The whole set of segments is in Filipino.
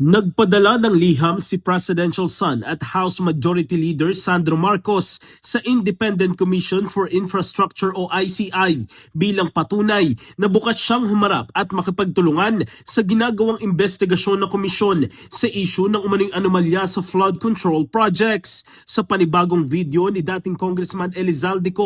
Nagpadala ng liham si Presidential Son at House Majority Leader Sandro Marcos sa Independent Commission for Infrastructure o ICI bilang patunay na bukas siyang humarap at makipagtulungan sa ginagawang investigasyon ng komisyon sa issue ng umano'y anomalya sa flood control projects. Sa panibagong video ni dating Congressman Elizalde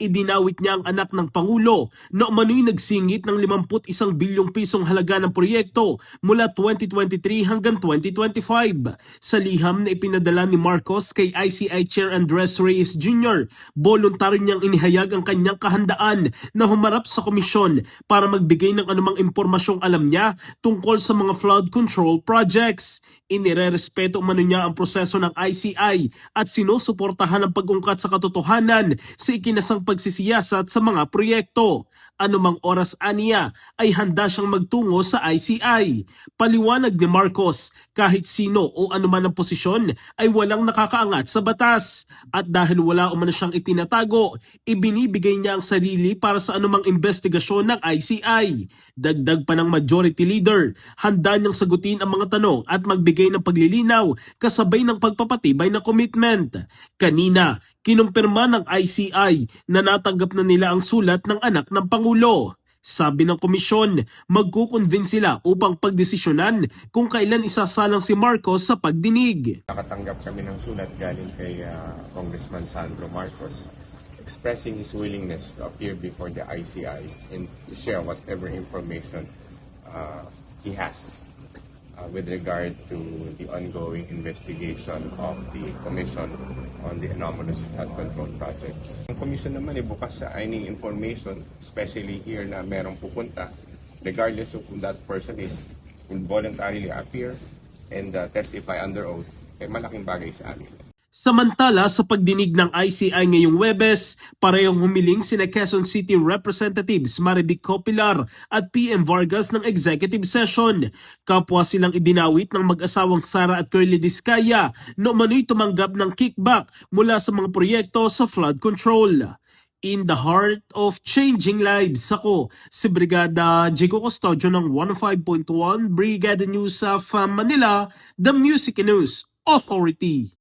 idinawit niya ang anak ng Pangulo na umano'y nagsingit ng 51 bilyong pisong halaga ng proyekto mula 2023 hanggang 2025. Sa liham na ipinadala ni Marcos kay ICI Chair Andres Reyes Jr., voluntaryo niyang inihayag ang kanyang kahandaan na humarap sa komisyon para magbigay ng anumang impormasyong alam niya tungkol sa mga flood control projects. Inirerespeto umano niya ang proseso ng ICI at sinusuportahan ang pag-ungkat sa katotohanan sa ikinasang pagsisiyasat sa mga proyekto. Anumang oras aniya ay handa siyang magtungo sa ICI. Paliwanag ni Marcos, kahit sino o anuman ang posisyon ay walang nakakaangat sa batas. At dahil wala umano siyang itinatago, ibinibigay niya ang sarili para sa anumang investigasyon ng ICI. Dagdag pa ng Majority Leader, handa niyang sagutin ang mga tanong at magbigay ng paglilinaw kasabay ng pagpapatibay ng commitment. Kanina, kinumpirma ng ICI na natanggap na nila ang sulat ng anak ng Pangulo. Sabi ng komisyon, magkukonvince sila upang pagdesisyonan kung kailan isasalang si Marcos sa pagdinig. Nakatanggap kami ng sulat galing kay ah, Congressman Sandro Marcos expressing his willingness to appear before the ICI and share whatever information uh, he has uh, with regard to the ongoing investigation of the Commission on the Anomalous Flood Control Projects. Ang Commission naman ay bukas sa any information, especially here na merong pupunta, regardless of who that person is, will voluntarily appear and uh, testify under oath, ay malaking bagay sa amin. Samantala sa pagdinig ng ICI ngayong Webes, parehong humiling sina Quezon City Representatives Marivic Copilar at PM Vargas ng executive session. Kapwa silang idinawit ng mag-asawang Sara at Curly Discaya na umano'y tumanggap ng kickback mula sa mga proyekto sa flood control. In the heart of changing lives, ako si Brigada Jigo Custodio ng 105.1 Brigada News of Manila, the Music News Authority.